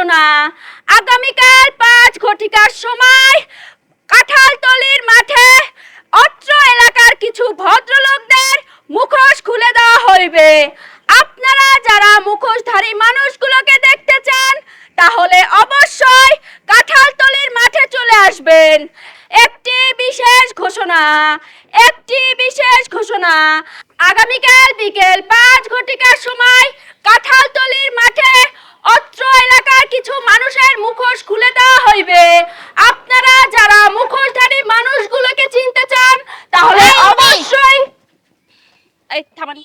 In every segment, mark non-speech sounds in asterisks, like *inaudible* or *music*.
ঘোষণা। আগামীকাল পাঁচ ঘটিকার সময় কাঁঠালতলির মাঠে অত্র এলাকার কিছু ভদ্রলোকদের মুখোশ খুলে দেওয়া হইবে। আপনারা যারা মুখোশধারী মানুষগুলোকে দেখতে চান, তাহলে অবশ্যই কাঁঠালতলির মাঠে চলে আসবেন। একটি বিশেষ ঘোষণা, একটি বিশেষ ঘোষণা। আগামীকাল বিকেল পাঁচ ঘটিকার সময় কাঁঠালতলির মাঠে অত্র এলাকার কিছু মানুষের মুখোশ খুলে দেওয়া হইবে। আপনারা যারা মুখোশধারী মানুষগুলোকে চিনতে চান তাহলে। অবশ্যই এই থামান।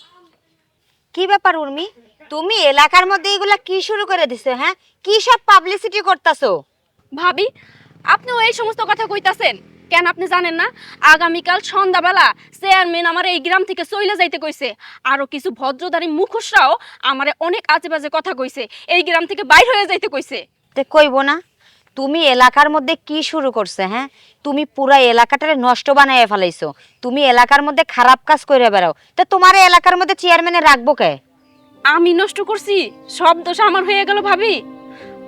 কি ব্যাপার উর্মি? তুমি এলাকার মধ্যে এগুলা কি শুরু করে দিছো হ্যাঁ? কি সব পাবলিসিটি করতাছো? ভাবি আপনিও এই সমস্ত কথা কইতাছেন? কেন আপনি জানেন না? আগামীকাল সন্ধ্যাবেলা চেয়ারম্যান আমার এই গ্রাম থেকে চইলে যাইতে কইছে। আরও কিছু ভদ্রধারী মুখোশরাও আমারে অনেক আজে বাজে কথা কইছে। এই গ্রাম থেকে বাইর হয়ে যাইতে কইছে। তে কইবো না তুমি এলাকার মধ্যে কি শুরু করছে হ্যাঁ? তুমি পুরা এলাকাটারে নষ্ট বানাইয়া ফেলাইছো। তুমি এলাকার মধ্যে খারাপ কাজ করে বেড়াও। তা তোমার এলাকার মধ্যে চেয়ারম্যানে রাখব কে? আমি নষ্ট করছি সব দোষ আমার হয়ে গেল ভাবি।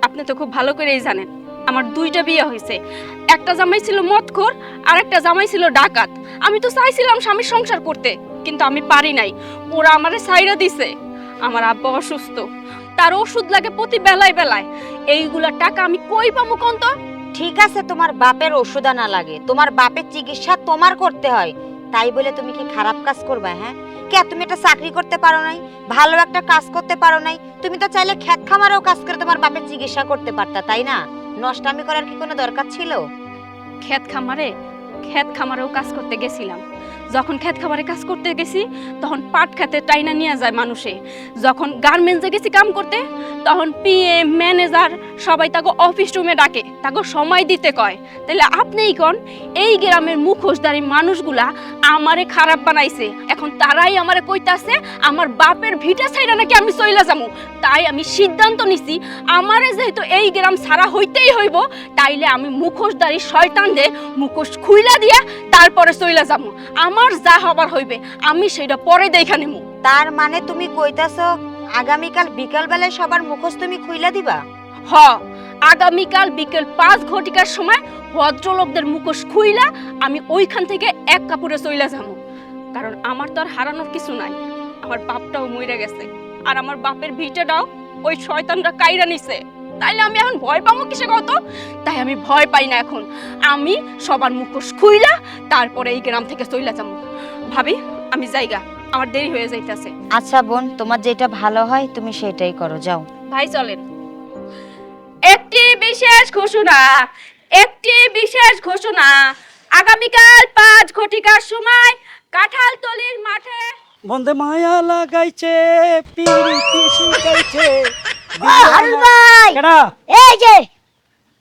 আপনি তো খুব ভালো করেই জানেন। আমার দুইটা বিয়ে হয়েছে। একটা জামাই ছিল মদখোর আর একটা জামাই ছিল ডাকাত। আমি তো চাইছিলাম স্বামীর সংসার করতে, কিন্তু আমি পারি নাই। ওরা আমারে সাইরা দিছে। আমার আব্বা অসুস্থ। তার ওষুধ লাগে প্রতি বেলায় বেলায়। এইগুলা টাকা আমি কই পাবো কোন তো ঠিক আছে, তোমার বাপের ওষুধ আনা লাগে। তোমার বাপের চিকিৎসা তোমার করতে হয়। তাই বলে তুমি কি খারাপ কাজ করবে হ্যাঁ? কে তুমি একটা চাকরি করতে পারো নাই? ভালো একটা কাজ করতে পারো নাই? তুমি তো চাইলে খেত খামারেও কাজ করে তোমার বাপের চিকিৎসা করতে পারতা, তাই না? নষ্টামি করার কি কোনো দরকার ছিল? ক্ষেত খামারে ক্ষেত খামারেও কাজ করতে গেছিলাম। যখন ক্ষেত খামারে কাজ করতে গেছি, তখন পাট খেতে টাইনা নিয়ে যায় মানুষে। যখন গার্মেন্টসে গেছি কাম করতে, তখন পিএম, ম্যানেজার সবাই তাকে অফিস রুমে ডাকে, তাকে সময় দিতে কয়। তাহলে আপনিই কন? এই গ্রামের মুখোশধারী মানুষগুলা আমারে খারাপ বানাইছে। এখন তারাই আমারে কইতাছে, আমার বাপের ভিটা ছাইরা নাকি আমি চইলা যামু। তাই আমি সিদ্ধান্ত নিছি, আমারে যেহেতু এই গ্রাম ছাড়া হইতেই হইব, তাইলে আমি মুখোশধারী শয়তানদের মুখোশ খুইলা দিয়া তারপরে চইলা যামু। আমার যা হবার হইবে আমি সেটা পরে দেখা নেমু। তার মানে তুমি কইতাছো আগামীকাল বিকাল বেলায় সবার মুখোশ তুমি খুইলা দিবা? হ আগামীকাল বিকেল পাঁচ ঘটিকার সময় ভদ্রলোকদের মুখোশ খুইলা আমি ওইখান থেকে এক কাপড়ে চইলা যাব কারণ আমার তো আর হারানোর কিছু নাই আমার বাপটাও মইরা গেছে। আর আমার বাপের ভিটাটাও ওই শয়তানরা কাইরা নিছে। তাইলে আমি এখন ভয় পাবো কিসে কত? তাই আমি ভয় পাই না এখন। আমি সবার মুখোশ খুইলা তারপরে এই গ্রাম থেকে চইলা যাব ভাবি আমি জায়গা আমার দেরি হয়ে যাইতেছে। আচ্ছা বোন তোমার যেটা ভালো হয় তুমি সেটাই করো যাও। ভাই চলেন। একটি বিশেষ ঘোষণা একটি বিশেষ ঘোষণা। আগামীকাল পাঁচ ঘটিকার সময় কাঁঠালতলির মাঠে বন্ধে মায়া লাগাইছে পিরিতি শিখাইছে। *laughs* কেডা? এই যে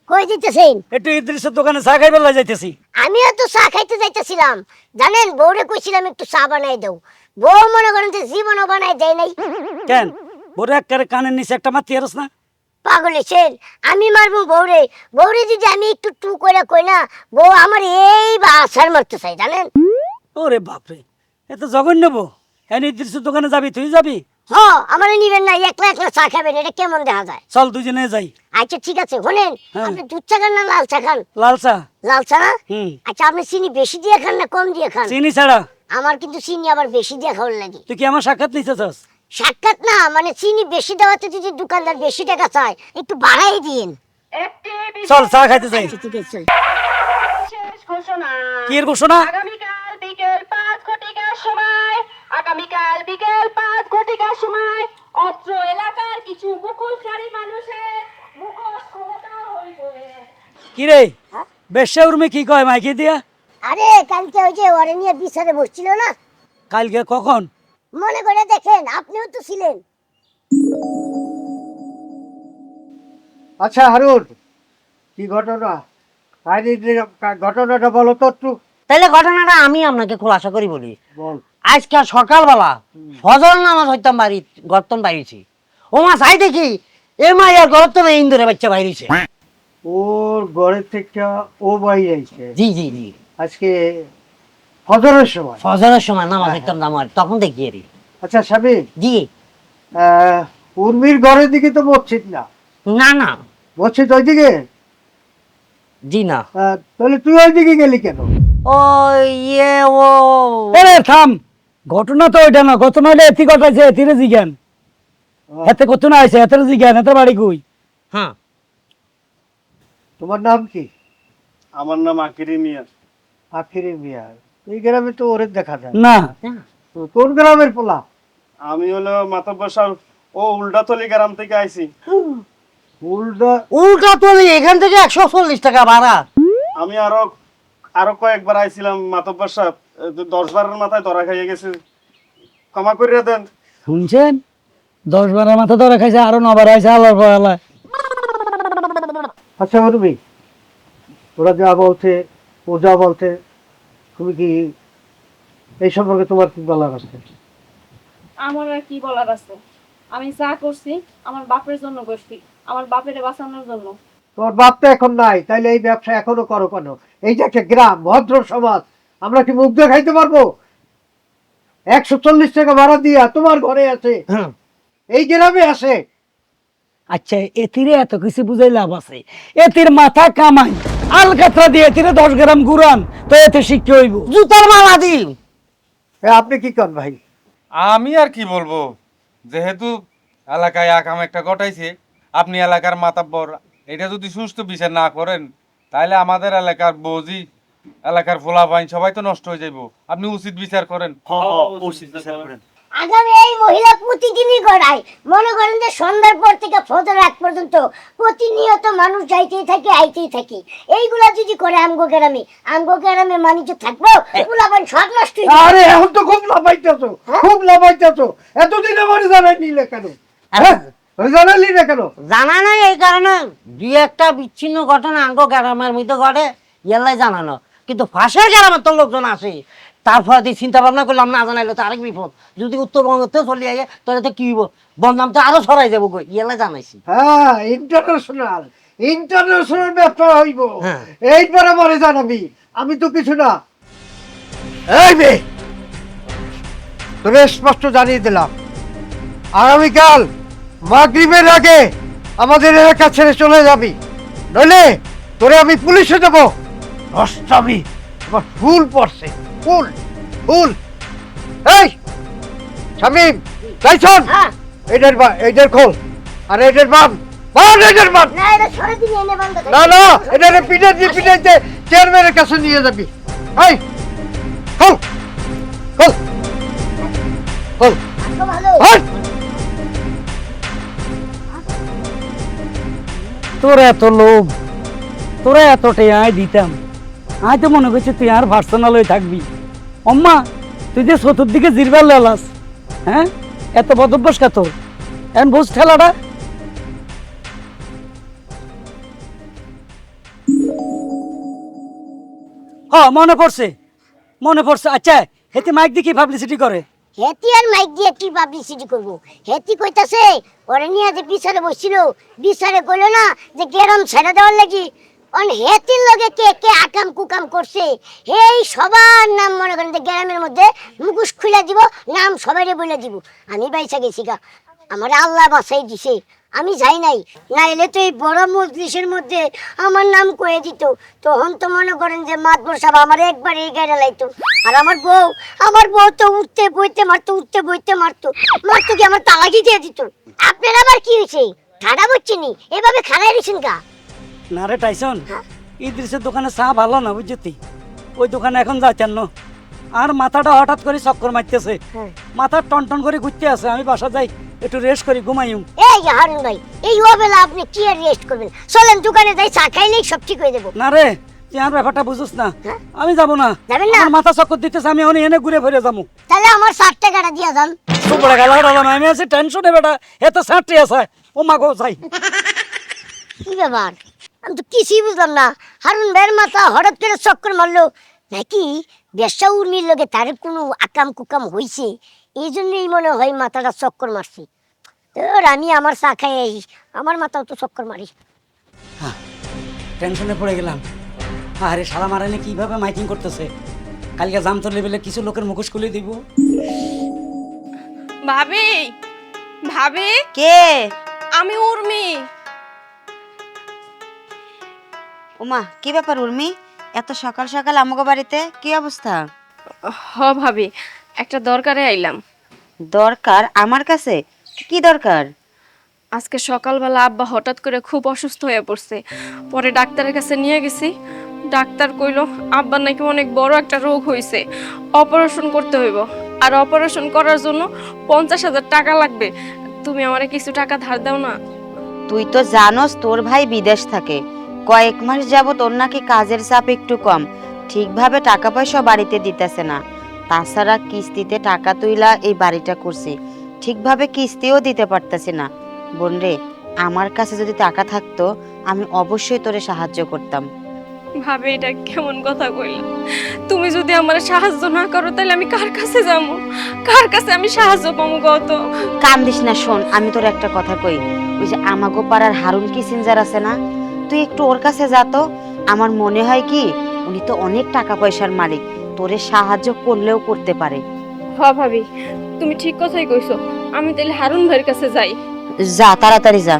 কই দিতেছেন একটু ইদ্রিসের দোকানে চা খাইবার লাই যাইতেছি। আমিও তো চা খাইতে যাইতেছিলাম। জানেন বউরে কইছিলাম একটু চা বানাই দাও। বউ মনে করেন যে জীবনও বানাই দেয় নাই। কেন? বড় একবারে কানের নিচে একটা মাতি আরস না? পাগল হয়েছেন আমি মারবো বউরে। বউরে যদি আমি একটু টু করে কই না বউ আমার এই বা আছাড় মারতে চাই জানেন? ওরে বাপরে এ তো জঘন্য বো হ্যাঁ ইদ্রিসের দোকানে যাবি তুই যাবি? হ আমার নিবেন না একলা একলা চা খাবেন এটা কেমন দেখা যায়? চল দুজনে যাই। আচ্ছা ঠিক আছে শোনেন হ্যাঁ। আপনি দুধ চা খান না লাল চা খান? লাল চা। লাল চা না? আচ্ছা আপনি চিনি বেশি দিয়ে খান না কম দিয়ে খান? চিনি ছাড়া। আমার কিন্তু চিনি আবার বেশি দিয়ে খাওয়ার লাগে। তুই কি আমার সাক্ষাৎ নিতে চাস? সাক্ষাৎ না মানে চিনি বেশি দেওয়াতে যদি দোকানদার বেশি টাকা চায় একটু বাড়াই দিন। চল চা খাইতে যাই। ঠিক আছে ঘোষণা। কি ঘোষণা? আগামীকাল বিকেল পাঁচ ঘটিকার সময় আগামীকাল বিকেল পাঁচ ঘটিকার সময় অত্র এলাকার কিছু মুখোশধারী মানুষের মুখোশ দেওয়া হইবে কি রে বেশ্যা উর্মে কি কয় মাইকে দিয়া? আরে কালকে ওই যে ওরে নিয়ে বিচারে বসছিল না? কালকে কখন? মনে করে দেখেন আপনিও তো ছিলেন। আচ্ছা হারুন কি ঘটনা? ঘটনাটা বলো তো একটু। তাহলে ঘটনাটা আমি আপনাকে খোলাসা করি বলি। আজকে সকালবেলা ফজর নামাজ হইতাম বাড়ি গর্তন বাইরেছি ও মা চাই দেখি এ মা ইয়ার গর্তনে ইন্দুরে বাচ্চা বাইরেছে ওর ঘরের থেকে ও বাইরে আইছে? জি জি জি। আজকে ফজরের সময়? ফজরের সময় নামাজ হইতাম আমার তখন দেখি এরি আচ্ছা সাবির জি। উর্মির ঘরের দিকে তো মসজিদ না? না না। মসজিদ ওইদিকে? জি না। তাহলে তুই ওইদিকে গেলি কেন? ও ইয়ে ও। আরে থাম। ঘটনা তো ওইটা না। ঘটনা হলে এতি ঘটাইছে এতিরে জিজ্ঞান এতে ঘটনা আছে এতের জিজ্ঞান এতে বাড়ি কই? হ্যাঁ। তোমার নাম কি? আমার নাম আকিরি মিয়া। আখিরি মিয়া। এই গ্রামে তো ওরে দেখা যায়। না। তো কোন গ্রামের পোলা? আমি হলো মাতব্বর সাহেব ও উল্টাতলি গ্রাম থেকে আইছি। উল্টা উল্টা তলি এখান থেকে একশো চল্লিশ টাকা ভাড়া। আমি আরও আরও কয়েকবার আইছিলাম মাতব্বর সাহেব দশ বারের মাথায় ধরা খাইয়ে গেছে। ক্ষমা করিয়া দেন। শুনছেন? দশ বারের মাথা ধরে খাইছে আরও নবার আইছে আলার আলায় আচ্ছা হরবি ওরা যা বলছে ও যা বলছে তুমি কি এই সম্পর্কে তোমার কি বলার আছে? আমার আর কি বলার আছে? আমি যা করছি আমার বাপের জন্য করছি আমার বাপের বাঁচানোর জন্য। তোমার বাপ তো এখন নাই তাইলে এই ব্যবসা এখনও করো কেন? এই যে একটা গ্রাম ভদ্র সমাজ আমরা কি মুখ দিয়ে খাইতে পারব? একশো চল্লিশ টাকা ভাড়া দিয়া তোমার ঘরে আছে। হ্যাঁ। এই গ্রামে আছে। আচ্ছা এতিরে এত কিছু বুঝাই লাভ আছে। এতির মাথা কামাই। আলকাতরা দিয়ে এতিরে দশ গ্রাম গুড়ান তো এতে শিখতে হইব। জুতার মালা দি। আপনি কি করেন ভাই? আমি আর কি বলব? যেহেতু এলাকায় আকাম একটা ঘটাইছে আপনি এলাকার মাতাব্বর এটা যদি সুস্থ বিচার না করেন তাহলে আমাদের এলাকার বৌজি এলাকার ফোলা পাইন সবাই তো নষ্ট হয়ে যাইব। আপনি উচিত বিচার করেন। আগামী এই মহিলা প্রতিদিনই গড়ায় মনে করেন যে সন্ধ্যার পর থেকে ফজর এক পর্যন্ত প্রতিনিয়ত মানুষ যাইতেই থাকে আইতেই থাকে। এইগুলা যদি করে আমগো গ্রামে আমগো গ্রামে মানুষ থাকব পোলাপান সব নষ্ট হয়ে। আরে এখন তো খুব লাভাইতেছো খুব লাভাইতেছো এতদিন আমার জানাই নিলে কেন? হ্যাঁ? জানালি না কেন? জানা নাই এই কারণে। দুই একটা বিচ্ছিন্ন ঘটনা আঙ্গ গ্রামের মধ্যে ঘটে ইয়ালাই জানানো কিন্তু ফাঁসের গ্রামের তো লোকজন আসে তারপরে দিয়ে চিন্তা ভাবনা করলাম না জানাইলে তো আরেক বিপদ। যদি উত্তরবঙ্গতেও চলে যায় তাহলে তো কি হইব? বদনাম তো আরও ছড়াই যাব গো ইয়ালাই জানাইছি। হ্যাঁ ইন্টারন্যাশনাল ইন্টারন্যাশনাল ব্যবসা হইব। হ্যাঁ। এইবার আমারে জানাবি আমি। তো কিছু না। এই বে তোরে স্পষ্ট জানিয়ে দিলাম। আগামীকাল মাগরিবের আগে আমাদের এলাকা ছেড়ে চলে যাবি। নইলে তোরে আমি পুলিশে দেবো। নষ্টামি আমার ফুল পড়ছে। ফুল ফুল এই শামিম টাইসন হ্যাঁ। এইটার বা এইটার খোল। আর এইটার বাম বাম এইটার বাম। না এটারে পিঠে দিয়ে পিঠাইতে চেয়ারম্যানের কাছে নিয়ে যাবি। এই খোল খোল খোল। ভালো। তোর এত লোভ, তোরা এত টেয়াই দিতাম। আয় তো মনে করছি তুই আর পার্সোনাল হয়ে থাকবি। অম্মা, তুই যে চতুর্দিকে জিরবার লেলাস হ্যাঁ? এত বদভ্যাস কা এখন বুঝ ঠেলাটা। হ, মনে পড়ছে মনে পড়ছে। আচ্ছা হেতে মাইক দিয়ে কি পাবলিসিটি করে। হেতি আর মাইক দিয়ে কি পাবলিসিটি করব? হেতি কইতাছে, ওরে নিয়ে যে বিচারে বসছিল, বিচারে কইলো না যে গেরম ছেড়ে দেওয়ার লাগি। অন হেতির লগে কে কে আকাম কুকাম করছে এই সবার নাম মনে করেন যে গ্রামের মধ্যে মুখোশ খুলে দিব, নাম সবাইরে বলে দিব। আমি বাইসা গেছি গা। আমার আল্লাহ বাসাই দিছে। আমি যাই নাই। না এলে তো এই বড় মজলিসের মধ্যে আমার নাম কয়ে দিত। তখন তো মনে করেন যে মাতবর সাহেব আমার একবার এই গাড়ি লাইতো। আর আমার বউ আমার বউ তো উঠতে বইতে মারতো উঠতে বইতে মারতো। মারতো কি আমার তালাকি দিয়ে দিত? আপনার আবার কি হয়েছে? ঠাডা বচ্ছেনি এভাবে খাড়াই দিয়েছেন কা না রে টাইসন ইদ্রিসের দোকানে চা ভালো না বুঝছি ওই দোকানে এখন যাচ্ছেন না। আর মাথাটা হঠাৎ করে চক্কর মারতেছে। হ্যাঁ। মাথা টন টন করে ঘুরতে আছে আমি বাসা যাই একটু রেস্ট করি ঘুমাইম এই হারুন ভাই এই অবেলা আপনি কি আর রেস্ট করবেন? চলেন দোকানে যাই চা খাইলেই সব ঠিক হয়ে দেবো না রে তুই আর ব্যাপারটা বুঝিস না। হ্যাঁ? আমি যাব না। যাবেন না? আমার মাথা চক্কর দিতেছে আমি অনেক এনে ঘুরে ফিরে যাব। তাহলে আমার ষাট টাকাটা দিয়ে যান। বড় গেল আমি আছি টেনশনে বেটা এত সাঁটে আছে। ও মা গো যাই। কি ব্যাপার? আমি তো কিছুই বুঝলাম না। হারুন ভাইয়ের মাথা হঠাৎ করে চক্কর মারলো। নাকি? ব্যবসা উর্মির লগে তার কোনো আকাম কুকাম হইছে এই জন্যই মনে হয় মাথাটা চক্কর মারছে। তোর আমি আমার চা খাই আমার মাথাও তো চক্কর মারি টেনশনে পড়ে গেলাম। আরে সারা মারানে কীভাবে মাইকিং করতেছে? কালকে জাম তো লেভেলে কিছু লোকের মুখোশ খুলে দিব। ভাবি ভাবি। কে? আমি উর্মি। ওমা কি ব্যাপার উর্মি? এত সকাল সকাল আমাকে বাড়িতে? কি অবস্থা? হ ভাবি একটা দরকারে আইলাম। দরকার? আমার কাছে? কি দরকার? আজকে সকালবেলা আব্বা হঠাৎ করে খুব অসুস্থ হয়ে পড়ছে। পরে ডাক্তারের কাছে নিয়ে গেছি। ডাক্তার কইলো আব্বার নাকি অনেক বড় একটা রোগ হয়েছে অপারেশন করতে হইব। আর অপারেশন করার জন্য পঞ্চাশ হাজার টাকা লাগবে। তুমি আমারে কিছু টাকা ধার দাও না। তুই তো জানোস তোর ভাই বিদেশ থাকে। কয়েক মাস যাবত ওর নাকি কাজের চাপ একটু কম। ঠিকভাবে টাকা পয়সা বাড়িতে দিতেছে না। তাছাড়া কিস্তিতে টাকা তুইলা এই বাড়িটা করছি। ঠিকভাবে কিস্তিও দিতে পারতেছি না। বোন রে আমার কাছে যদি টাকা থাকতো আমি অবশ্যই তোরে সাহায্য করতাম। ভাবে এটা কেমন কথা কইলা। তুমি যদি আমার সাহায্য না করো তাহলে আমি কার কাছে যাব? কার কাছে আমি সাহায্য পাবো কত কান্দিস না শোন আমি তোর একটা কথা কই। ওই যে আমাগো পাড়ার হারুন কিসিনজার আছে না তুই একটু ওর কাছে যা তো। আমার মনে হয় কি উনি তো অনেক টাকা পয়সার মালিক তোরে সাহায্য করলেও করতে পারে। হ ভাবি তুমি ঠিক কথাই কইছো আমি তাহলে হারুন ভাইয়ের কাছে যাই। যা তাড়াতাড়ি যা।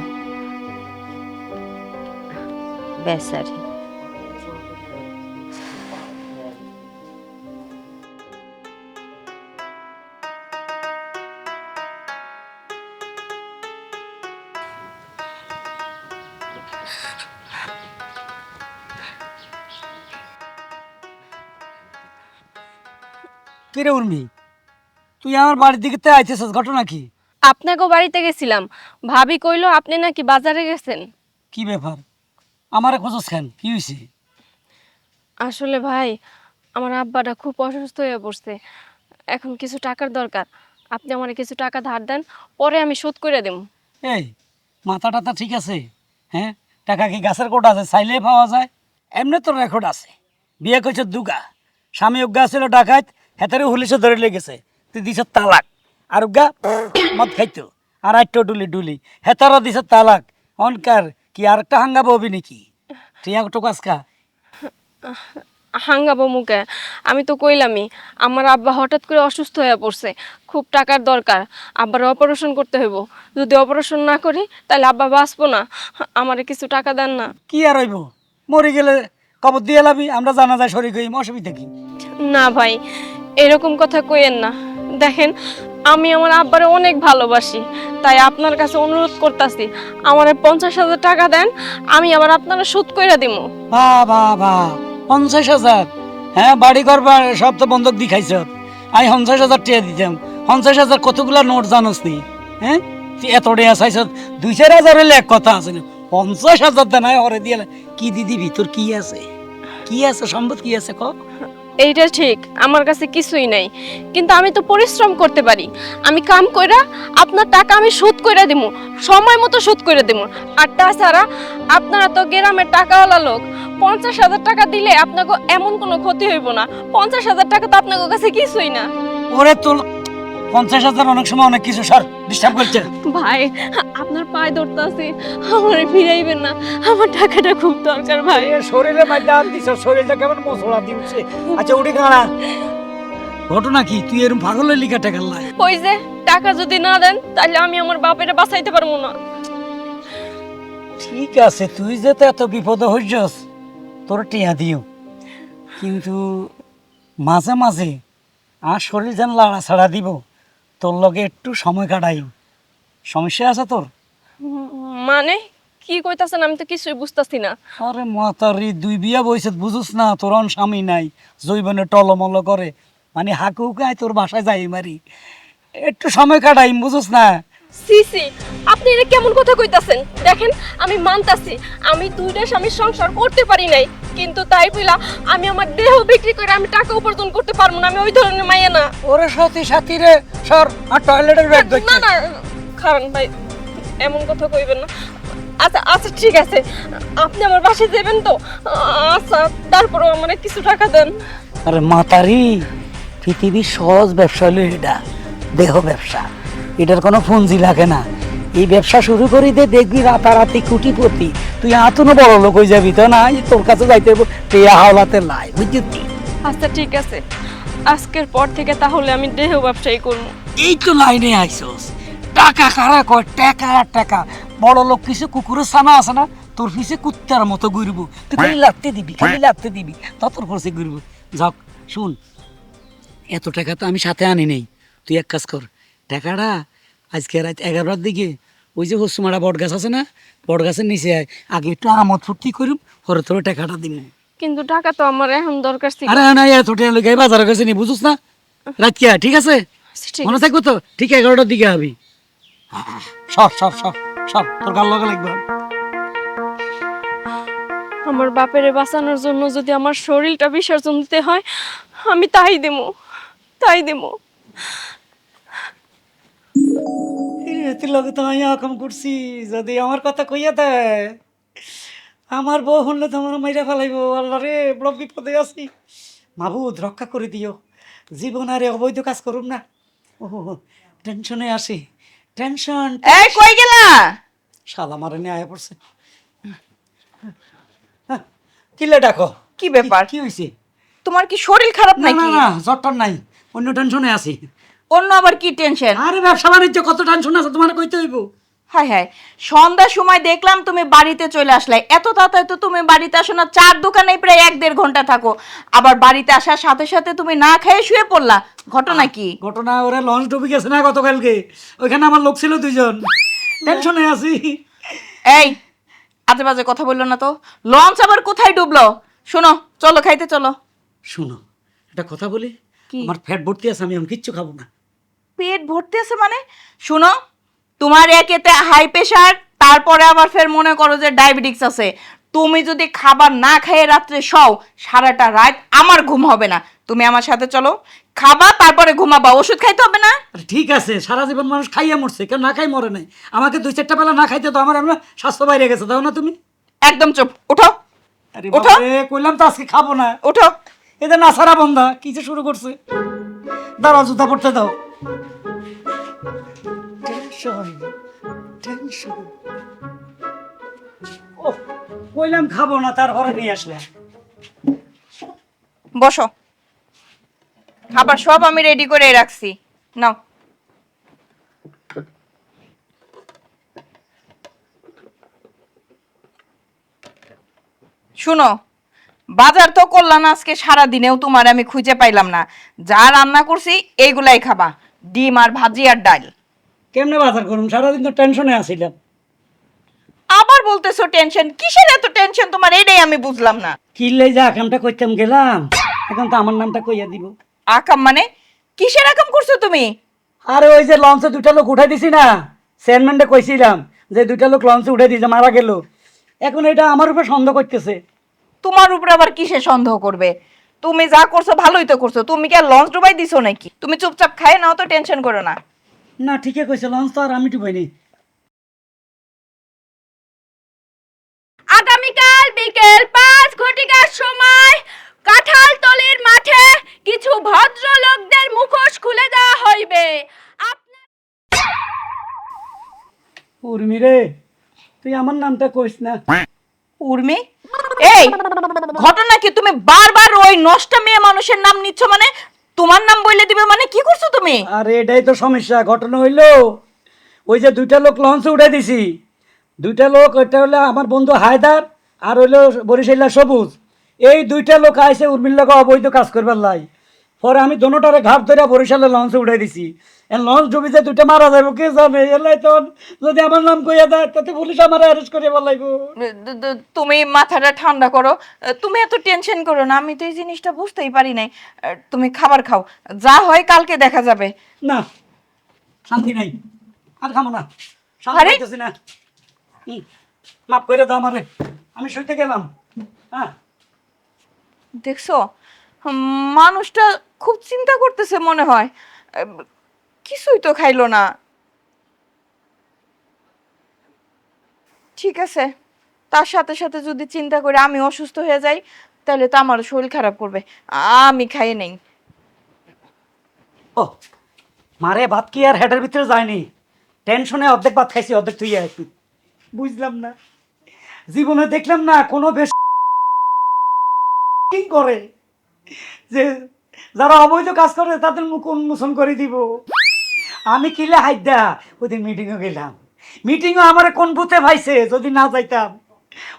বেসারি কিরে উর্মি? তুই আমার বাড়ির দিকে তে আইতেছিস ঘটনা কি? আপনাকে বাড়িতে গেছিলাম। ভাবি কইলো আপনি নাকি বাজারে গেছেন? কি ব্যাপার? আমারে খোঁজস কেন? কি হয়েছে আসলে ভাই আমার আব্বাটা খুব অসুস্থ হয়ে পড়ছে। এখন কিছু টাকার দরকার। আপনি আমার কিছু টাকা ধার দেন পরে আমি শোধ করে দেব। এই মাথা টাথা ঠিক আছে হ্যাঁ? টাকা কি গাছের কোট আছে? চাইলে পাওয়া যায়। এমনি তোর রেকর্ড আছে। বিয়ে করছে দুগা। স্বামী উগা ছিল ডাকাত হেতারে হুলিশে ধরে লেগেছে তুই দিছ তালাক। আর গা মদ খাইতো। আর আটটো ডুলি ডুলি। হেতারও দিছ তালাক। অনকার কি আর একটা হাঙ্গাবো হবি নাকি? তুই একটু কাজকা হাঙ্গাবো মুখে। আমি তো কইলামই আমার আব্বা হঠাৎ করে অসুস্থ হয়ে পড়ছে। খুব টাকার দরকার। আব্বার অপারেশন করতে হইব। যদি অপারেশন না করি তাহলে আব্বা বাঁচবো না। আমারে কিছু টাকা দেন না। কি আর হইব? মরে গেলে কবর দিয়ে লাবি আমরা জানা যায় শরীর হইম অসুবিধা কি? না ভাই এরকম কথা কইেন না। দেখেন, আমি আমার আব্বারে অনেক ভালোবাসি, তাই আপনার কাছে অনুরোধ করতেছি, আমার পঞ্চাশ হাজার টাকা দেন, আমি আবার আপনারা শোধ করে দিব বা বা বা, পঞ্চাশ হাজার? হ্যাঁ বাড়ি ঘর সব তো বন্ধক দি খাইছ আমি পঞ্চাশ হাজার টাকা দিতাম। পঞ্চাশ হাজার কতগুলা নোট জানোস নি? হ্যাঁ? এত টাকা চাইছ, দুই, চার হাজার হলে এক কথা আছে না। পঞ্চাশ হাজার দেন হরে দিয়ে কি দিদি, ভিতর কি আছে? কি আছে, সম্পদ কি আছে ক এইটা ঠিক, আমার কাছে কিছুই নাই। কিন্তু আমি তো পরিশ্রম করতে পারি। আমি কাম কইরা আপনার টাকা আমি শোধ করে দিব সময় মতো শোধ করে দিব আর তাছাড়া আপনারা তো গ্রামের টাকাওয়ালা লোক, পঞ্চাশ হাজার টাকা দিলে আপনাকে এমন কোনো ক্ষতি হইব না। পঞ্চাশ হাজার টাকা তো আপনার কাছে কিছুই না। ওরে তোর পঞ্চাশ হাজার অনেক সময় অনেক কিছু সর ডিস্টার্ব করছে। ভাই আপনার পায়ে ধরতে আছি আমার ফিরাইবেন না। আমার টাকাটা খুব দরকার ভাই। শরীরে হাত দিছ শরীরটা কেমন মশলা দিচ্ছে। আচ্ছা উঠে গাড়া ঘটনা কি? তুই এরকম পাগলের লিখা টাকা লাই। ওই যে টাকা যদি না দেন তাহলে আমি আমার বাপেরে বাঁচাইতে পারব না। ঠিক আছে তুই যে তো এত বিপদ হইছস তোর টিয়া দিও। কিন্তু মাঝে মাঝে আর শরীর যেন লাড়া ছাড়া দিব। তোর লগে একটু সময় কাটাই সমস্যা আছে তোর? মানে? কি কইতাছেন আমি তো কিছুই বুঝতাছি না। আরে মাতারি দুই বিয়া বইছে বুঝুস না তোর অন স্বামী নাই জৈবনে টলমল করে। মানে হাকু হুকায় তোর বাসায় যাই মারি। একটু সময় কাটাই বুঝুস না? সিসি আপনি এটা কেমন কথা কইতাছেন? দেখেন আমি মানতাছি আমি দুইটা স্বামীর সংসার করতে পারি নাই কিন্তু তাই বইলা আমি আমার দেহ বিক্রি করে আমি টাকা উপার্জন করতে পারব না আমি ওই ধরনের মাইয়া না। ওরে সাথী সাথী রে সর আর টয়লেটের ব্যাগ না না খারান ভাই এমন কথা কইবেন না। আচ্ছা আচ্ছা ঠিক আছে আপনি আমার বাসায় যাবেন তো? আচ্ছা তারপরেও আমার কিছু টাকা দেন। আরে মাতারি পৃথিবীর সহজ ব্যবসা হলো এটা দেহ ব্যবসা। এটার কোনো পুঁজি লাগে না। এই ব্যবসা শুরু করি দে দেখবি রাতারাতি কুটিপতি। তুই আতুনো বড় লোক হয়ে যাবি তো না তোর কাছে যাইতে টেয়া হাওলাতে লাই বুঝলি আচ্ছা ঠিক আছে। আজকের পর থেকে তাহলে আমি দেহ ব্যবসায়ী করব। এই তো লাইনে আইসস। টাকা কারা কর টাকা আর টাকা। বড় লোক কিছু কুকুরের ছানা আছে না তোর পিছে কুত্তার মতো ঘুরবো। তুই খালি লাগতে দিবি খালি লাগতে দিবি। তোর পরসে ঘুরবো। যাক শুন এত টাকা তো আমি সাথে আনি নেই। তুই এক কাজ কর টাকাটা আজকে রাত এগারোটার দিকে ওই যে হসুমারা বট গাছ আছে না বট গাছের নিচে আগে একটু আমদ ফুর্তি করুম পরে তোর টাকাটা দিন কিন্তু টাকা তো আমার এখন দরকার ছিল। আরে না এত টাকা লোক বাজারের কাছে নি বুঝুস না? রাত কে ঠিক আছে? আচ্ছা, ঠিক মনে থাকব তো? ঠিক এগারোটার দিকে হবি সব সব সব সব তোর গাল লগা লাগবে। আমার বাপেরে বাঁচানোর জন্য যদি আমার শরীরটা বিসর্জন দিতে হয় আমি তাই দেবো তাই দেবো তুই লগে তো আমি রকম করছি। যদি আমার কথা কইয়া দেয় আমার বউ হলে তো আমার মাইরা ফেলাইব। আল্লাহ রে বড় বিপদে আছি। মাবুদ রক্ষা করে দিও। জীবন আরে অবৈধ কাজ করুম না। ও টেনশনে আসি টেনশন এই কই গেলা? শালা মারে নিয়ে আয়া পড়ছে। হ্যাঁ, কিলে ডাকো। কি ব্যাপার? কি হয়েছে তোমার কি শরীর খারাপ না না নাকি? না জ্বরটার নাই। অন্য টেনশনে আছি। অন্য আবার কি টেনশন আরে ব্যবসা বাণিজ্য কত টেনশন আছে তোমার কইতে হইব। হায় হায় সন্ধ্যার সময় দেখলাম তুমি বাড়িতে চলে আসলে। এত তাড়াতাড়ি তো তুমি বাড়িতে আসো না চার দোকানে প্রায় এক দেড় ঘণ্টা থাকো। আবার বাড়িতে আসার সাথে সাথে তুমি না খেয়ে শুয়ে পড়লা। ঘটনা কি? ঘটনা ওরা লঞ্চ ডুবে গেছে না গতকালকে? ওইখানে আমার লোক ছিল দুইজন। টেনশনে আছি। এই আজে বাজে কথা বলল না তো? লঞ্চ আবার কোথায় ডুবলো? শোনো চলো খাইতে চলো। শোনো একটা কথা বলি? আমার ফ্যাট ভর্তি আছে আমি এখন কিচ্ছু খাব না। পেট ভর্তি আছে মানে? শুনো তোমার একেতে হাই প্রেশার তারপরে আবার ফের মনে করো যে ডায়াবেটিক্স আছে। তুমি যদি খাবার না খেয়ে রাত্রে শও সারাটা রাত আমার ঘুম হবে না। তুমি আমার সাথে চলো খাবা তারপরে ঘুমাবা ওষুধ খাইতে হবে না? ঠিক আছে সারা জীবন মানুষ খাইয়া মরছে কেউ না খাই মরে নাই। আমাকে দুই চারটা বেলা না খাইতে তো আমার এমন স্বাস্থ্য বাইরে গেছে তাও না তুমি। একদম চুপ উঠো। আরে ওঠো। কইলাম তো আজকে খাব না। উঠো। এদের না সারা বন্ধা কিছু শুরু করছে? দাঁড়া জুতা পড়তে দাও। টেনশন টেনশন ও কইলাম খাব না, তারপরে নিয়ে আসলে। বসো। খাবার সব আমি রেডি করে রাখছি। নাও। শুনো, বাজার তো করলাম আজকে সারা দিনেও তোমার আমি খুঁজে পাইলাম না। যা রান্না করছি এইগুলাই খাবা। ডিম আর ভাজি আর ডাল। কেমনে বাজার করুন সারাদিন তো টেনশনে আসিলাম আবার বলতেছো টেনশন? কিসের এত টেনশন? তোমার এটাই আমি বুঝলাম না। কিনলে যা কামটা করতাম গেলাম এখন তো আমার নামটা কইয়া দিব। আকাম মানে? কিসের আকাম করছ তুমি? আরে ওই যে লঞ্চে দুটা লোক উঠাই দিছি না চেয়ারম্যানটা কইছিলাম যে দুটা লোক লঞ্চে উঠাই দিয়েছে মারা গেল। এখন এটা আমার উপর সন্দেহ করতেছে। তোমার উপরে আবার কিসে সন্দেহ করবে? তুমি যা করছ ভালোই তো করছ। তুমি কি আর লঞ্চ ডুবাই দিছো নাকি? তুমি চুপচাপ খায় নাও তো টেনশন করো না। না ঠিকই কইছে লঞ্চ তো আর আমি ডুবাইনি আগামীকাল বিকেল পাঁচ ঘটিকার সময় কাঁঠালতলির মাঠে কিছু ভদ্রলোকদের মুখোশ খুলে দেওয়া হইবে। আপনার উর্মি রে তুই আমার নামটা কইস না। উর্মি? এই, ঘটনা কি? তুমি বারবার ওই নষ্ট মেয়ে মানুষের নাম নিচ্ছ মানে? তোমার নাম বইলে দিবে মানে? কি করছ তুমি? আরে, এটাই তো সমস্যা। ঘটনা হইল, ওই যে দুইটা লোক লঞ্চে উঠে দিছি। দুইটা লোক ওইটা হলো আমার বন্ধু হায়দার আর হইল বরিশাল্লা সবুজ। এই দুইটা লোক আইসে উর্মিল্লাকে অবৈধ কাজ করবার লাই। পরে আমি দোনোটারে ঘাট ধরে বরিশালে লঞ্চে উঠে দিছি। লঞ্চ ডুবি যে দুইটা মারা যাব কে জানে? এলাই তো যদি আমার নাম কইয়া দেয় তাতে পুলিশ আমার অ্যারেস্ট করে বলাইব তুমি মাথাটা ঠান্ডা করো। তুমি এত টেনশন করো না আমি তো এই জিনিসটা বুঝতেই পারি নাই। তুমি খাবার খাও। যা হয় কালকে দেখা যাবে। না শান্তি নাই। আর খামো না। শান্তি? পাইতেছি না। মাফ করে দাও আমারে। আমি শুইতে গেলাম। হ্যাঁ। দেখছ? মানুষটা খুব চিন্তা করতেছে মনে হয়। কিছুই তো খাইলো না। ঠিক আছে, তার সাথে সাথে যদি চিন্তা করে আমি অসুস্থ হয়ে যাই, তাহলে তো আমারও শরীর খারাপ করবে। আমি খাইয়ে নেই। ও, মারে ভাত কি আর হেডের ভিতরে যায়নি? টেনশনে অর্ধেক ভাত খাইছি, অর্ধেক তুই আছি বুঝলাম না। জীবনে দেখলাম না কোনো বেশ কি করে? যে যারা অবৈধ কাজ করে, তাদের মুখ উন্মোচন করে দিব। আমি কিলে হাইদা ওদিন মিটিংয়ে গেলাম। মিটিংও আমার কোন বুথে ভাইছে, যদি না যাইতাম?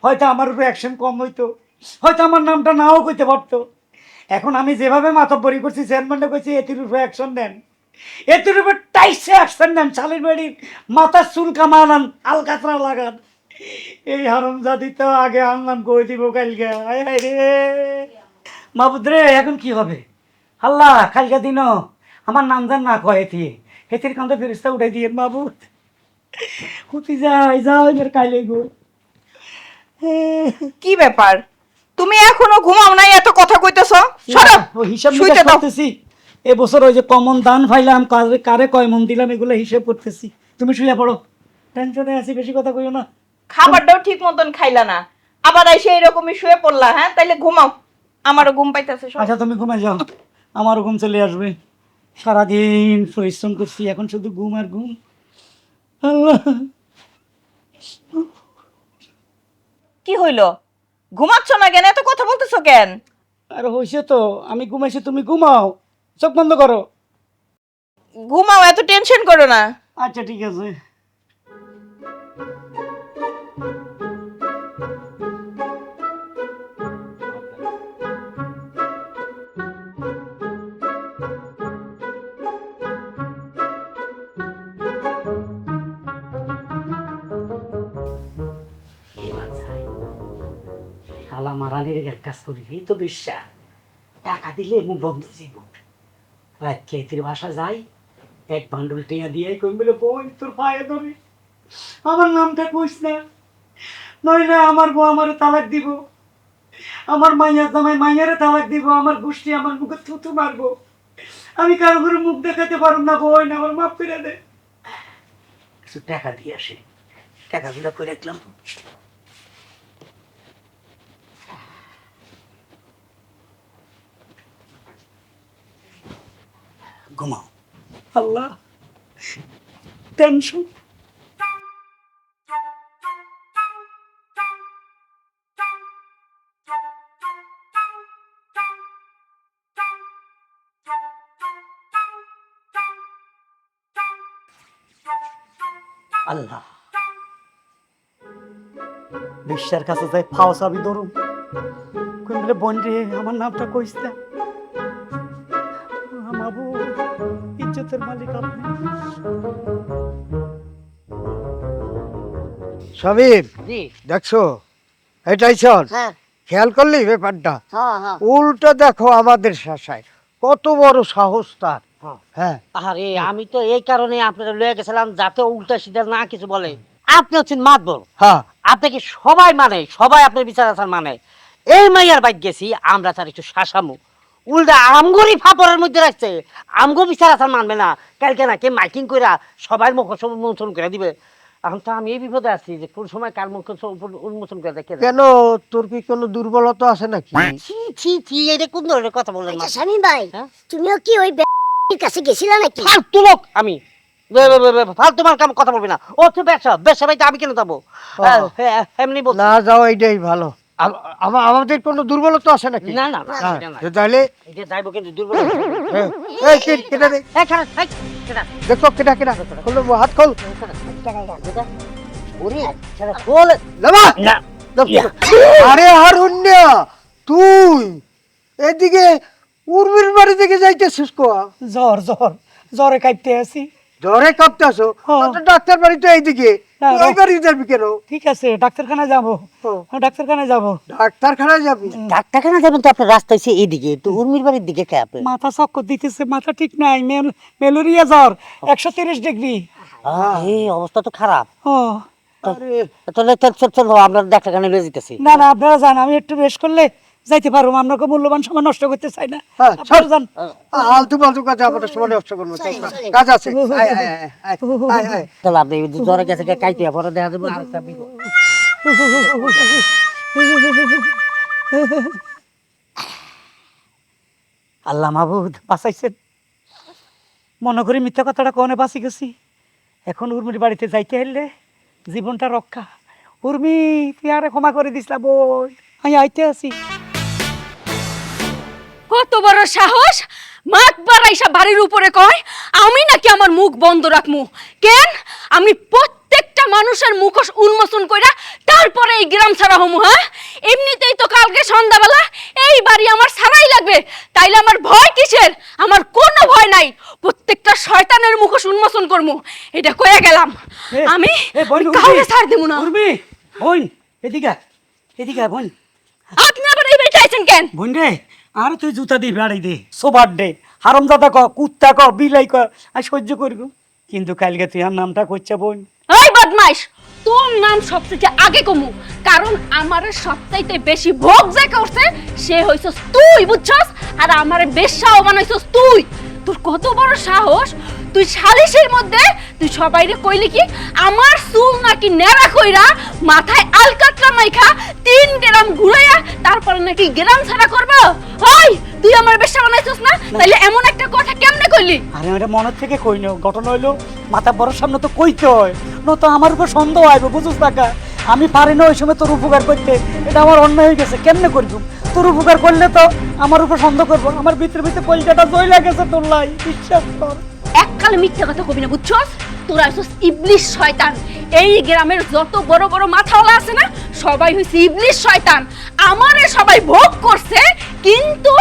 হয়তো আমার উপরে অ্যাকশন কম হইতো। হয়তো আমার নামটা নাও কইতে পারতো। এখন আমি যেভাবে মাতব্বরি করছি চেয়ারম্যানটা কইছি, এটির উপরে অ্যাকশন নেন। এটির উপর টাইসে অ্যাকশন নেন চালের বাড়ির মাথার চুল কামানান আলকাতরা লাগান। এই হারম জাতি তো আগে আনলাম, কই দিব কালকে? আয় রে। মাবুদ রে এখন কি হবে? আল্লাহ কালকে দিনও আমার নাম জান না কয় এটি হেতির কান্দে ফেরিস্তা উঠাই দিয়ে মাবুদ হুতি যাই যাও এবার কাইলে গো। কি ব্যাপার? তুমি এখনও ঘুমাও নাই এত কথা কইতেছ? সরো ও হিসাব শুইতে। করতেছি। এবছর ওই যে কমন দান ফাইলাম কারে কারে কয় মন দিলাম এগুলো হিসেব করতেছি। তুমি শুয়ে পড়ো। টেনশনে আছি বেশি কথা কইও না। খাবারটাও ঠিক মতন খাইলা না। আবার এসে এরকমই শুয়ে পড়লা হ্যাঁ? তাইলে ঘুমাও। আমারও ঘুম পাইতেছে আচ্ছা তুমি ঘুমাই যাও। আমারও ঘুম চলে আসবে। সারাদিন পরিশ্রম করছি এখন শুধু ঘুম আর ঘুম। আল্লাহ। কি হইল? ঘুমাচ্ছ না কেন? এত কথা বলতেছো কেন? আর হয়েছে তো। আমি ঘুমাইছি তুমি ঘুমাও। চোখ বন্ধ করো। ঘুমাও এত টেনশন করো না। আচ্ছা ঠিক আছে। মারানির এক কাজ করি, এই তো বিশ্বাস টাকা দিলে মুখ বন্ধ রাত বাসা যাই, এক দিয়ে কই বলে বোন তোর পায়ে ধরে। আমার নামটা কইস না। নইলে আমার বউ তালাক দিব। আমার মাইয়ার জামাই মাইয়ারে তালাক দিব। আমার গোষ্ঠী আমার মুখে থুতু মারবো। আমি কারও করে মুখ দেখাতে পারব না বোন আমার মাপ করে দে। কিছু টাকা দিয়ে আসে। টাকাগুলো করে রাখলাম? ঘুমাও। আল্লাহ টেনশন আল্লাহ। বিশ্বের কাছে যাই ফাও চাবি ধরুন। কোন বলে বোন রে আমার নামটা কইস না। মালিক আপনি? জি। দেখছ? এটাই শোন হ্যাঁ। খেয়াল করলি ব্যাপারটা? হ্যাঁ হ্যাঁ। উল্টো দেখো আমাদের শাসায় কত বড় সাহস তার। হ্যাঁ। আরে আমি তো এই কারণে আপনারা লয়ে গেছিলাম যাতে উল্টা সিধা না কিছু বলে। আপনি হচ্ছেন মাতবর। হ্যাঁ। আপনাকে সবাই মানে? সবাই আপনার বিচার আচার মানে? এই মাইয়ার বাইক গেছি আমরা তার একটু শাসামু। উল্টা আমগরি ফাপড়ের মধ্যে রাখছে। আমগো বিচার আচার মানবে না। কালকে না কে মাইকিং কইরা সবাই মুখ সব উন্মোচন করে দিবে। এখন তো আমি এই বিপদে আছি যে কোন সময় কার মুখ সব উন্মোচন করে দেখে কেন? তোর কি কোনো দুর্বলতা আছে নাকি? ছি ছি ছি এটা কোন ধরনের কথা বললেন আচ্ছা স্বামী ভাই হ্যাঁ? তুমিও কি ওই কাছে গেছিলা নাকি? ফালতু লোক আমি। ফালতু মার কাম কথা বলবি না। ও তো ব্যবসা ব্যবসা বাড়িতে আমি কেন যাব? হ্যাঁ, হ্যাঁ, এমনি না যাও এইটাই ভালো। আমাদের কোনো দুর্বলতা আছে নাকি? না না না, হ্যাঁ, তাহলে এটা যাইবো কিন্তু দুর্বল এই কে- কেটা দে এই খারাপ, দেখো কেটা কেটা খোলো হাত খোল। ওরে, ছেড়ে খোল। লামা! না, আরে হারুন্যা তুই এদিকে উর্মির বাড়ি থেকে যাইতেছিস কো? জ্বর জ্বর। জ্বরে কাঁপতে আছি। জ্বরে কাঁপতেছো হ্যাঁ। ডাক্তার বাড়ি তো এইদিকে। কেন? ঠিক আছে ডাক্তারখানায় যাব। হ্যাঁ, ডাক্তারখানায় যাব। ডাক্তারখানায় যাবি? ডাক্তারখানা যাবেন তো আপনার রাস্তা হচ্ছে এইদিকে তো উর্মির বাড়ির দিকে কে আপনি? মাথা চক্কর দিতেছে মাথা ঠিক নাই মেল- ম্যালেরিয়া জ্বর একশো তিরিশ ডিগ্রি। এই অবস্থা তো খারাপ। ও। তাহলে চল চল চল আমরা ডাক্তারখানা লয়ে যেতেছি না না আপনারা যান আমি একটু রেস্ট করলে যাইতে পারব আপনাকে মূল্যবান সময় নষ্ট করতে চাই না হ্যাঁ, আপনারা চল। যান আলতু ফালতু কাজে আমাদের সময় নষ্ট করব চল, চল। কাজ আছে আয়, আয়, আয়, আয়, আয়, আয়। চল আপনি জ্বরে গেছে কাইতে পরে দেখা যাবে আল্লাহ মাহবুদ বাঁচাইছেন মনে করি মিথ্যা কথাটা কনে বাঁচি গেছি এখন উর্মির বাড়িতে যাইতে হলে জীবনটা রক্ষা উর্মি তুই আরে ক্ষমা করে দিসলা বই আমি আইতে আছি কত বড় সাহস? মাত বাড়াইসা বাড়ির উপরে কয় আমি নাকি আমার মুখ বন্ধ রাখমু। কেন? আমি প্রত্যেকটা মানুষের মুখোশ উন্মোচন কইরা তারপরে এই গ্রাম ছাড়া হমু হ্যাঁ? এমনিতেই তো কালকে সন্ধ্যাবেলা এই বাড়ি আমার ছাড়াই লাগবে। তাইলে আমার ভয় কিসের? আমার কোনো ভয় নাই। প্রত্যেকটা শয়তানের মুখোশ উন্মোচন করমু। এটা কয়ে গেলাম। আমি কাউকে ছাড় দেবো না। বোন এদিকে এদিকে বোন। আপনি আবার এই বাড়িতে আইছেন কেন? বোন রে আর তুই জুতা দিয়ে বেড়াই দে সোবার ডে হারমদাদা ক কুত্তা ক বিলাই ক আর সহ্য করব। কিন্তু কালকে তুই আর নামটা করছে বোন এই বদমাইশ, তোর নাম সবচেয়ে আগে কমু, কারণ আমার সবচাইতে বেশি ভোগ যে করছে, সে হইছস তুই, বুঝছস? আর আমার বেশাও বানাইছস তুই। তোর কত বড় সাহস? তুই সালিশের মধ্যে তুই সবাইরে কইলি কি আমার চুল নাকি নেড়া কইরা মাথায় আলকাতরা মাইখা তিন গ্রাম ঘুরাইয়া তারপরে নাকি গ্রাম ছাড়া করব? ওই তুই আমার বেশা বানাইছস না? তাইলে এমন একটা কথা কেমনে কইলি? আরে ওটা মনের থেকে কই না ঘটনা হইল মাথা বড় সামনে তো কইতে হয় নয়তো আমার উপর সন্দেহ আইবে বুঝুস টাকা আমি পারি না ওই সময় তোর উপকার করতে এটা আমার অন্যায় হয়ে গেছে কেমনে করব? তোর উপকার করলে তো আমার উপর সন্দেহ করব। আমার ভিতরে ভিতরে কলকাতা জয় লাগেছে তোর লাই, বিশ্বাস কর। এককালে মিথ্যা কথা কবি না, বুঝছস? তোরা হইছস ইবলিশ শয়তান। এই গ্রামের যত বড় বড় মাথাওয়ালা আছে না, সবাই হইছে ইবলিশ শয়তান। আমারে সবাই ভোগ করছে, কিন্তু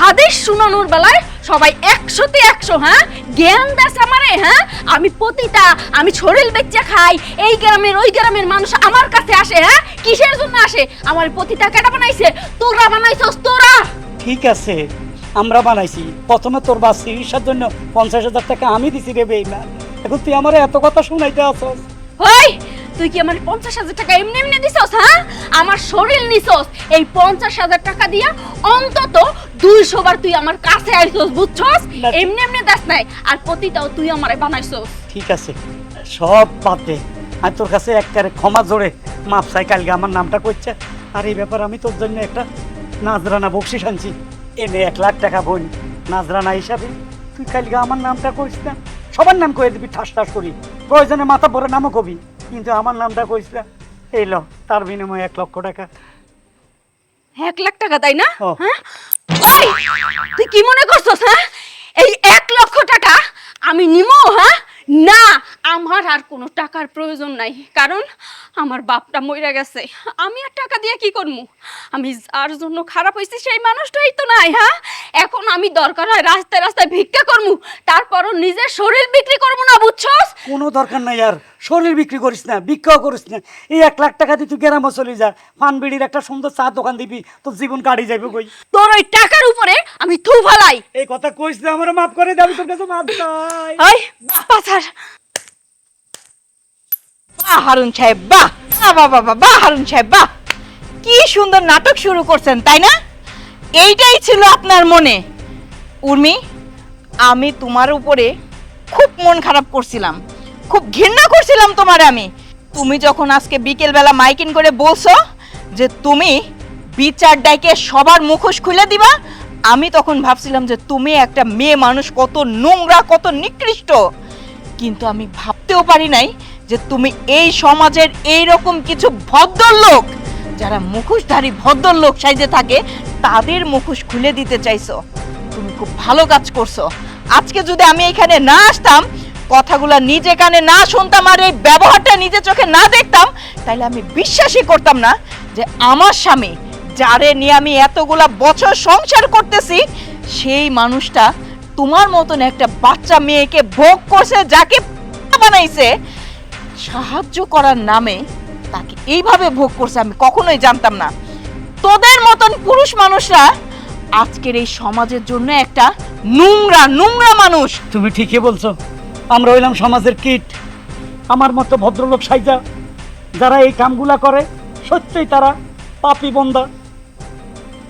হাদিস শুনানোর বেলায় সবাই একশোতে একশো হ্যাঁ? জ্ঞান দাস আমারে হ্যাঁ? আমি পতিতা, আমি শরীর বেচা খাই। এই গ্রামের, ওই গ্রামের মানুষ আমার কাছে আসে হ্যাঁ? কিসের জন্য আসে? আমার পতিতা কেটা বানাইছে? তোরা বানাইছস, তোরা! ঠিক আছে। আমরা বানাইছি। প্রথমে তোর বা চিকিৎসার জন্য পঞ্চাশ হাজার টাকা আমি দিছি রে বেইমান এখন তুই আমার এত কথা শুনাইতে আসস। ওই তুই কি আমার পঞ্চাশ হাজার টাকা এমনি এমনি দিছস হ্যাঁ? আমার শরীর নিছস। এই পঞ্চাশ হাজার টাকা দিয়া অন্তত দুইশো বার তুই আমার কাছে আইছস বুঝছস? এমনি এমনি দাস নাই আর প্রতিটাও তুই আমারে বানাইছস। ঠিক আছে সব বাদ দে। আমি তোর কাছে একবারে ক্ষমা জোরে মাপ চাই কালকে আমার নামটা করছে আর এই ব্যাপার আমি তোর জন্য একটা নাজরানা বকশিস আনছি। এনে এক লাখ টাকা বোন নাজরানা হিসাবে তুই কালকে আমার নামটা করিস না? সবার নাম করে দিবি ঠাস ঠাস করি। প্রয়োজনে মাথা পরে নামও কবি কিন্তু আমার নামটা করিস না। এই ল তার বিনিময়ে এক লক্ষ টাকা। এক লাখ টাকা তাই না। হ্যাঁ? তুই কি মনে করছস হ্যাঁ? এই এক লক্ষ টাকা আমি নিমো হ্যাঁ? না আমার আর কোনো টাকার প্রয়োজন নাই। কারণ আমার বাপটা মইরা গেছে। আমি আর টাকা দিয়ে কি করব আমি যার জন্য খারাপ হয়েছি সেই মানুষটাই তো নাই হ্যাঁ? এখন আমি দরকার হয় রাস্তায় রাস্তায় ভিক্ষা করব তারপরও নিজের শরীর বিক্রি করব না বুঝছস? কোনো দরকার নাই আর। শরীর বিক্রি করিস না ভিক্ষাও করিস না। এই এক লাখ টাকা দিয়ে তুই গ্রামে চলে যা। পান বিড়ির একটা সুন্দর চা দোকান দিবি তোর জীবন কাটি যাবে কই? তোর ওই টাকার উপরে আমি থু ফালাই। এই কথা কইস না আমার মাফ করে দে আমি তোর কাছে মাফ চাই। ওই পাছার বাহ হারুন সাহেব, বাহ! বাহ বাহ বাহ হারুন সাহেব, বাহ! কি সুন্দর নাটক শুরু করছেন, তাই না? এইটাই ছিল আপনার মনে। উর্মি, আমি তোমার উপরে খুব মন খারাপ করছিলাম। খুব ঘৃণা করছিলাম তোমার আমি। তুমি যখন আজকে বিকেলবেলা মাইকিং করে বলছো যে তুমি বিচার ডাইকে সবার মুখোশ খুলে দিবা, আমি তখন ভাবছিলাম যে তুমি একটা মেয়ে মানুষ, কত নোংরা, কত নিকৃষ্ট। কিন্তু আমি ভাবতেও পারি নাই যে তুমি এই সমাজের এই রকম কিছু ভদ্রলোক, যারা মুখোশধারী ভদ্রলোক সাইজে থাকে, তাদের মুখোশ খুলে দিতে চাইছো। তুমি খুব ভালো কাজ করছ। আজকে যদি আমি এখানে না আসতাম, কথাগুলো নিজে কানে না শুনতাম আর এই ব্যবহারটা নিজে চোখে না দেখতাম তাহলে আমি বিশ্বাসই করতাম না যে আমার স্বামী, যারে নিয়ে আমি এতগুলা বছর সংসার করতেছি, সেই মানুষটা তোমার মতন একটা বাচ্চা মেয়েকে ভোগ করছে, যাকে বানাইছে, সাহায্য করার নামে তাকে এইভাবে ভোগ করছে, আমি কখনোই জানতাম না। তোদের মতন পুরুষ মানুষরা আজকের এই সমাজের জন্য একটা নোংরা নোংরা মানুষ। তুমি ঠিকই বলছো। আমরা হইলাম সমাজের কীট। আমার মতো ভদ্রলোক সাইজা, যারা এই কামগুলা করে, সত্যিই তারা পাপি বন্দা।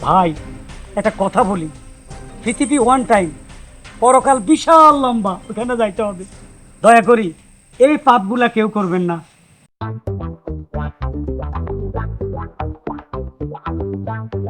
ভাই, একটা কথা বলি। পৃথিবী ওয়ান টাইম পরকাল বিশাল লম্বা ওখানে যাইতে হবে দয়া করি, এই পাপগুলা কেউ করবেন না Thank you.